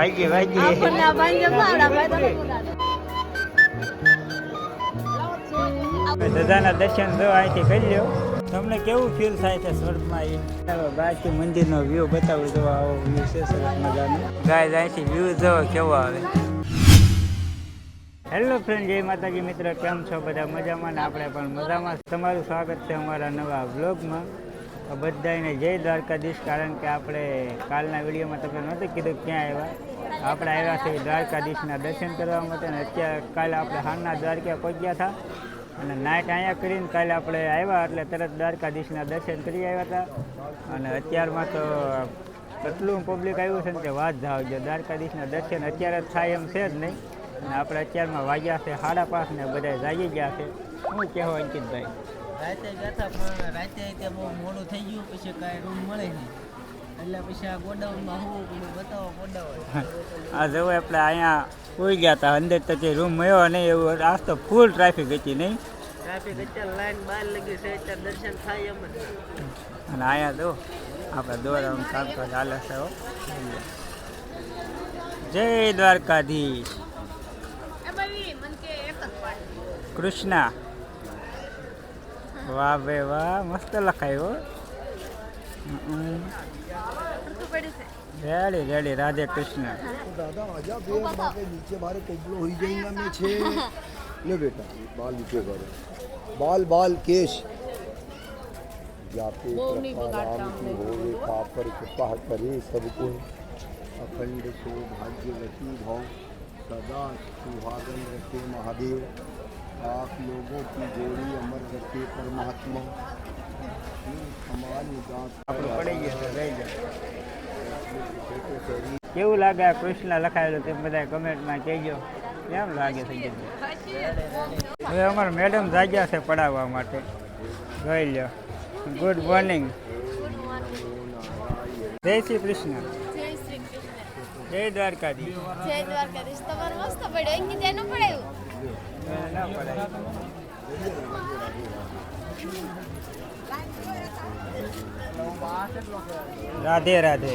વાગી વાગી. આપણને આ ભાઈ જેમ આવડા ભાઈ તમે. દાદાના દર્શન જો અહીંથી કરી લ્યો. તમને કેવું ફીલ થાય છે સ્વર્ગમાં એ? બાકી મંદિરનો વ્યૂ બતાવું જો આવો વ્યૂ છે સરસ મજાનો. ગાય અહીંથી વ્યૂ જો કેવો આવે. હેલો ફ્રેન્ડ જય માતાજી. મિત્ર કેમ છો? બધા મજામાં ને આપણે પણ મજામાં તમારું સ્વાગત છે અમારા નવા વ્લોગમાં બધાને જય દ્વારકાધીશ કારણ કે આપણે કાલના વિડીયોમાં તમને નહોતું કીધું ક્યાં આવ્યા. આપણે આવ્યા છે દ્વારકાધીશના દર્શન કરવા માટે અને અત્યારે કાલે આપણે હાલના દ્વારકા પહોંચ્યા હતા. અને નાઇટ અહીંયા કરીને કાલે આપણે આવ્યા એટલે તરત દ્વારકાધીશના દર્શન કરી આવ્યા હતા. અને અત્યારમાં તો એટલું પબ્લિક આવ્યું છે ને કે વાત જાવ જો દ્વારકાધીશના દર્શન અત્યારે થાય એમ છે જ નહીં. અને આપણે અત્યારમાં વાગ્યા છે સાડા પાંચ ને બધા જાગી ગયા છે. શું કહેવો અંકિતભાઈ? રાતે બેઠા પણ રાતે ત્યાં બહુ મોડું થઈ ગયું, પછી કાંઈ રૂમ મળે નહીં. એટલે પછી આ ગોડાઉનમાં હું બતાવો, ગોડાઉન. આ જવું આપણે અહીંયા ઉઈ ગયા હતા અંદર તો તે રૂમ મળ્યો નહીં એવું આજ તો ફૂલ ટ્રાફિક હતી નહીં. ટ્રાફિક અત્યારે લાઈન બહાર લગી છે અત્યારે દર્શન થાય એમ અને અહીંયા જો આપણે દોરાનું તો ચાલે છે હો. જય દ્વારકાધીશ. કૃષ્ણા. વાહ બે વાહ મસ્ત લખાયો પડ્યું છે. રેડી રેડી રાધે કૃષ્ણ दादा आजा बेर बाके नीचे बारे कोबलो होई जाएगा मैं छे ले बेटा बाल नीचे करो बाल बाल केश जाते राम की होवे पापर कृपा करे सबको अखंड सौभाग्यवती भव सदा सुहागन रखे महादेव आप लोगों की जोड़ी अमर रखे परमात्मा हमारी दास આપણું કેવું લાગે આ કૃષ્ણ લખાયેલું તે બધા કમેન્ટમાં કહેજો. કેમ લાગે છે હવે અમારા મેડમ જાગ્યા છે પડાવવા માટે. જોઈ લો ગુડ મોર્નિંગ જય શ્રી કૃષ્ણ. જય દ્વારકાધીશ. જય દ્વારકાધીશ. તમારે મસ્ત પડ્યો. અહીં તેનું પડાયું? ના પડાય. રાધે રાધે.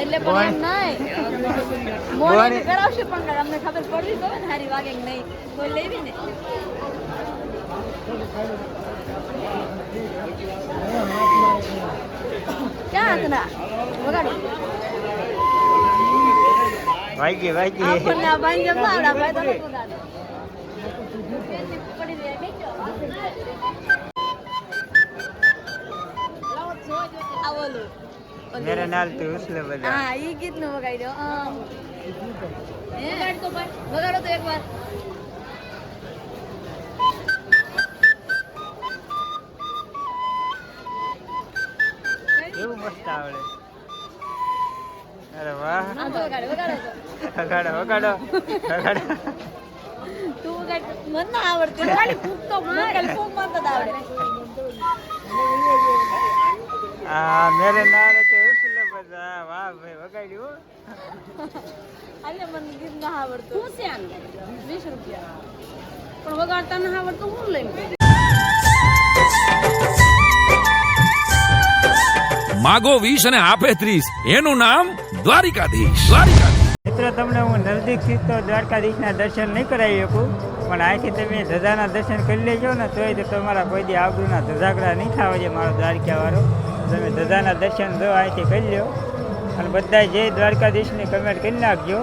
એટલે પણ એમ નહીં. મોડી કરાવશે પણ અમને ખબર પડવી તો ને હારી વાગે કે નહીં. કોઈ લેવી ને. ક્યાં હતા વગાડો. વાગી વાગી. આપણને આ ભાઈ જેમ આવડા ભાઈ તમે વગાડો પડી જાય બેઠો. આવો ઓલું મેરે નાલ તું ઉસલે બધા. હા ઈ ગીતનું વગાડી દો આમ. હે? વગાડો તો એકવાર. એવું મસ્ત આવડે. અરે વાહ. તો વગાડો વગાડો તો. વગાડો વગાડો વગાડો. તું વગાડ મને ના આવડતું. ખાલી ફૂંક તો ખાલી ફૂંક મારતા આવડે. આ મેરે નાલ તું ભાઈ વગાડ્યું અલે મને ગીત ના આવડતું. હું છે વીસ રૂપિયા. પણ વગાડતા ના આવડતું હું લઈને માગો વીસ અને આપે ત્રીસ. એનું નામ દ્વારિકાધીશ. દ્વારિકાધીશ. મિત્રો તમને હું નજદીકથી તો દ્વારકાધીશના દર્શન નહીં કરાવી શકું પણ આથી તમે ધજાના દર્શન કરી લેજો ને તોય તો તમારા કોઈ દી આબરૂના ધજાકડા નહીં થવા છે મારો દ્વારકાવાળો. તમે ધજાના દર્શન જો આથી કરી લ્યો. અને બધા જય દ્વારકાધીશની કમેન્ટ કરી નાખજો.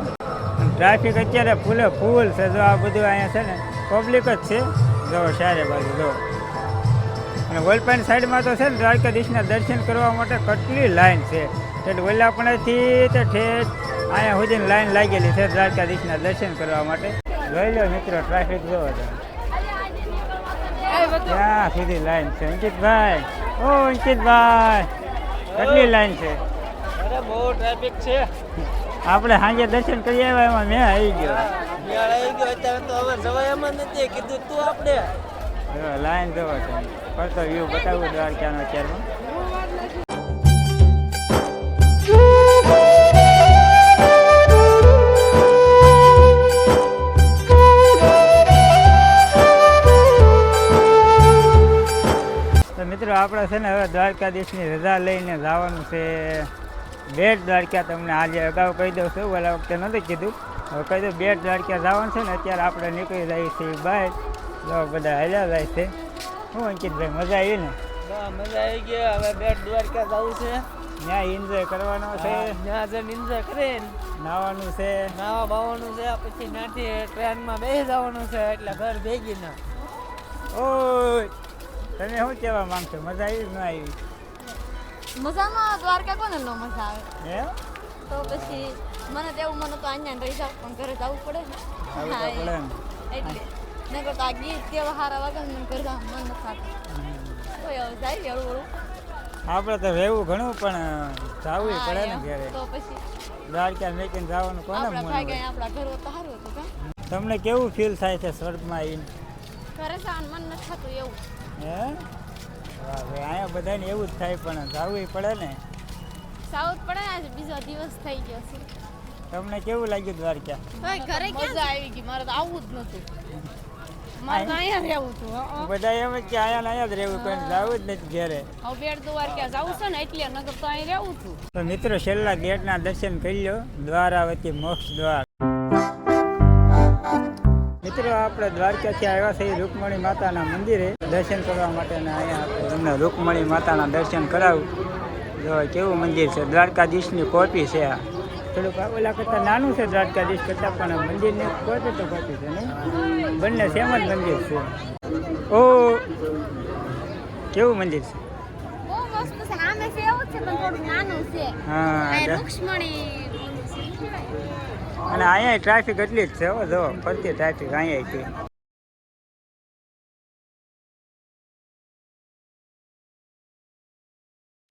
ટ્રાફિક અત્યારે ફૂલે ફૂલ છે. જો આ બધું અહીંયા છે ને પબ્લિક જ છે. જો સારે બાજુ, જો. અને વલપાડ સાઈડમાં તો છે ને, દ્વારકાધીશના દર્શન કરવા માટે કેટલી લાઈન છે. એટલે વલ્લાપણાથી તે ઠેઠ અહીંયા સુધીની લાઈન લાગેલી છે દ્વારકાધીશના દર્શન કરવા માટે. જોઈ લો મિત્રો ટ્રાફિક જો ત્યાં સુધી લાઈન છે? અંકિતભાઈ. ઓ અંકિતભાઈ, કેટલી લાઈન છે? અરે બહુ ટ્રાફિક છે. આપણે સાંજે દર્શન કરી આવ્યા એમાં મેં આવી ગયો. મેળ આવી ગયો અત્યારે તો હવે જવાય એમ નથી. કીધું તું આપણે. લાઈન લાઈન છે. તમે ફરતો વ્યૂ બતાવું દ્વારકાનો અત્યારમાં તો મિત્રો આપણે છે ને હવે દ્વારકાધીશની રજા લઈને જવાનું છે. બેટ દ્વારકા તમને આજે અગાઉ કહી દઉં છું ઓલા વખતે નથી કીધું. હવે કહી દઉં બેટ દ્વારકા જવાનું છે ને અત્યારે આપણે નીકળી જઈએ છીએ બહાર. જો બધા હલ્યા જાય છે. શું અંકિતભાઈ મજા આવી ને? મજા આવી ગઈ. હવે બેટ દ્વારકા જવું છે. ત્યાં એન્જોય કરવાનો છે. ત્યાં જઈને એન્જોય કરે નાવાનું છે. નાવા બાવાનું છે પછી ત્યાંથી ટ્રેનમાં બેસી જવાનું છે એટલે ઘર ભેગી ના. ઓ તમે શું કહેવા માંગશો? મજા આવી કે ન આવી? મજામાં દ્વારકા કોને ન મજા આવે? તો પછી મને તો એવું મને તો અહીંયા રહી જાવ પણ ઘરે જવું પડે ને. હા, એટલે. નકર તો આ ગીત કેવા હારા વાગે ને ઘરે જવાનું મન નથી થતું. તો હવે જાય હળવું હળવું. આપણે તો રહેવું ઘણું પણ જવું પડે ને. ઘરે. તો પછી દ્વારકા મેકીને જવાનું કોને મન હોય? આપણા ઘર તો સારું હતું કા. તમને કેવું ફીલ થાય છે સ્વર્ગમાં આવીને? ઘરે જવાનું મન નથી થતું એવું. હે? અહીંયા બધાને એવું જ થાય પણ જાવું પડે ને. સાઉથ પડે આજે બીજો દિવસ થઈ ગયો છે. તમને કેવું લાગ્યું દ્વારકા? ઘરે મજા આવી ગઈ મારે તો આવવું જ નતું મારે તો અહીંયા રહેવું હતું બધા એમ કે અહીંયા ને અહીંયા જ રહેવું કોઈ જવું જ નથી ઘરે. હવે બેટ દ્વારકા જવું છે ને એટલે નગર તો અહીં રહેવું છું તો મિત્રો છેલ્લા ગેટના દર્શન કરી લો દ્વારાવતી મોક્ષ દ્વાર. મિત્રો આપણે દ્વારકાથી આવ્યા છીએ રૂકમણી માતાના મંદિરે. દર્શન કરવા માટે અને અહીંયા આપણે તમને રૂકમણી માતાના દર્શન કરાવું. જો કેવું મંદિર છે? દ્વારકાધીશની કોપી છે આ. થોડુંક ઓલા કરતાં નાનું છે દ્વારકાધીશ કરતાં પણ મંદિરની કોપી તો કોપી છે નહીં? બંને સેમ જ મંદિર છે. ઓ કેવું મંદિર છે? હા અને અહીંયા ટ્રાફિક એટલી જ છે હો, જો, ફરતી ટ્રાફિક અહીંયા છે.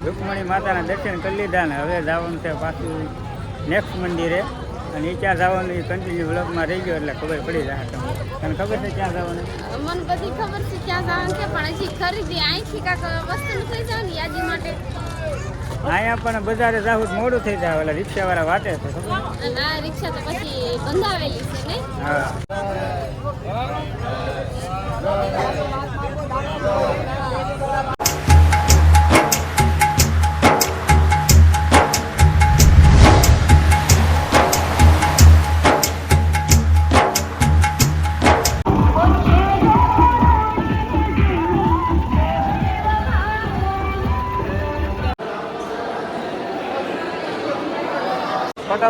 રૂકમણી માતાના દર્શન કરી લીધા ને હવે જવાનું છે પાછું નેક્સ્ટ મંદિરે. અને એ ક્યાં જવાનું એ કન્ટિન્યુ બ્લોકમાં રહી ગયો એટલે ખબર પડી જાય તમને. તને ખબર છે ક્યાં જવાનું? મને બધી ખબર છે ક્યાં જવાનું છે, પણ હજી ખરીદી, અહીંથી કાંક વસ્તુ નીકળી જાય ને યાદી માટે. અહીંયા પણ બજારે જવું મોડું થઈ જાય ઓલા રિક્ષાવાળા વાટે છે રિક્ષા તો પછી બંધાવેલી છે હા.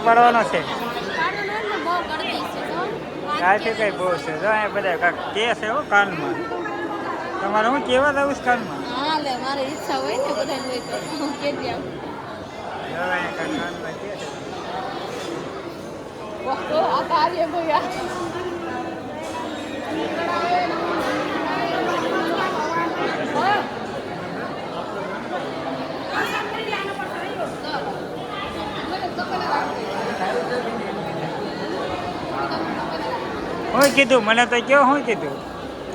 ફોટો પાડવાનો છે. ત્યાંથી કઈ બહુ છે. જો અહીંયા બધા કાંઈક કે છે હો કાનમાં. તમારે હું કેવા દઉં છું કાનમાં? હા લે મારી ઈચ્છા હોય ને બધાને હોય તો. હું જો કાનમાં કે છે. તો આ કાર્ય ભયા કીધું? મને તો કયો શું કીધું?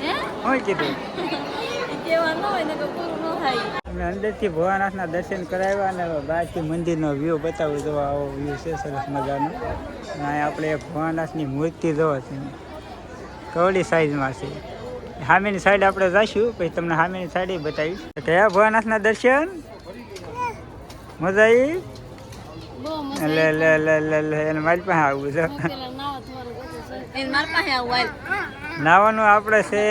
હે? શું કીધું? ઈ કહેવાનું હોય ને તો પૂરું ન થાય. અમે અંદરથી ભોળાનાથના દર્શન કરાવ્યા અને બહારથી મંદિરનો વ્યૂ બતાવું જો આવો વ્યૂ છે સરસ મજાનો. અને આપણે ભોળાનાથની મૂર્તિ જોવો છે કવડી સાઈઝમાં છે. સામેની સાઈડ આપણે જઈશું પછી તમને સામેની સાઈડ બતાવીશ. તો કયા ભોળાનાથના દર્શન? મજા આવી? લે લે લે લે લે એને મારી પાસે આવવું છે. નાવાનું આપણે છે,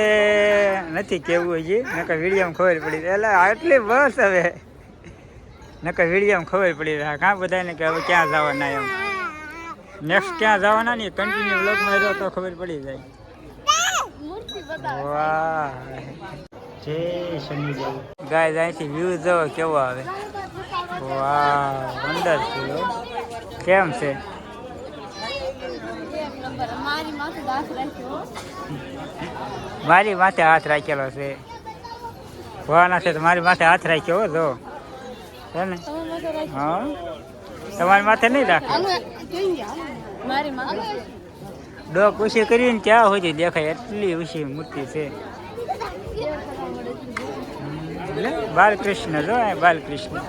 નથી કેવું હજી. નકર વીડિયો ખબર પડી એટલે આટલી બસ હવે. નકર વિડીયોમાં ખબર પડી જાય કાં બધાને કે હવે ક્યાં જવાના એમ. નેક્સ્ટ ક્યાં જવાના ને કન્ટિન્યુ બ્લોગમાં રહ્યો તો ખબર પડી જાય. વાહ. જય શનિદેવ. ગાય અહીંથી વ્યૂ જોવો કેવો આવે. વાહ વન્ડરફુલ કેમ છે એક નંબર મારી માથે હાથ રાખેલો છે. ભવાના છે મારી માથે હાથ રાખ્યો હો, જો. છે ને? હા? તમારી માથે નહીં રાખે? ડોક ઉછી કરીને ક્યાં સુધી દેખાય? એટલી ઉછી મૂર્તિ છે. બાલકૃષ્ણ, જો બાલકૃષ્ણ.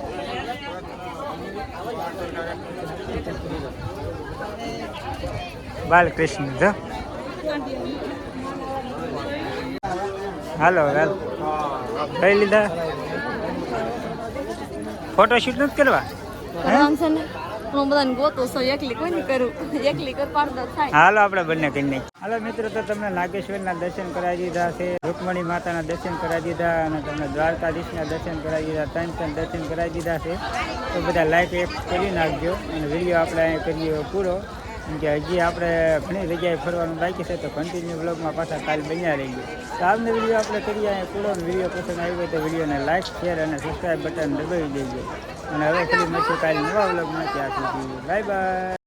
બાલકૃષ્ણ, જો. હાલો વેલ કઈ લીધા. ફોટો શૂટ નથી કરવા? હાલો આપણે બંને કરી નાખીએ હાલો મિત્રો તો તમને નાગેશ્વરના દર્શન કરાવી દીધા છે રૂકમણી માતાના દર્શન કરાવી દીધા અને તમને દ્વારકાધીશના દર્શન કરાવી દીધા ત્રણ ત્રણ દર્શન કરાવી દીધા છે. તો બધા લાઈક એક કરી નાખજો અને વીડિયો આપણે અહીં કરીએ પૂરો. કે હજી આપણે ઘણી જગ્યાએ ફરવાનું બાકી છે, તો કન્ટિન્યુ બ્લોગમાં પાછા કાલ બન્યા રહીએ. તો આજનો વીડિયો આપણે કરીએ, અહીંયા પૂરો વીડિયો પસંદ આવ્યો હોય તો વિડીયોને લાઇક શેર અને સબસ્ક્રાઈબ બટન દબાવી દેજો. અને હવે ફરી મળશું કાલે નવા બ્લોગમાં ત્યાં સુધી બાય બાય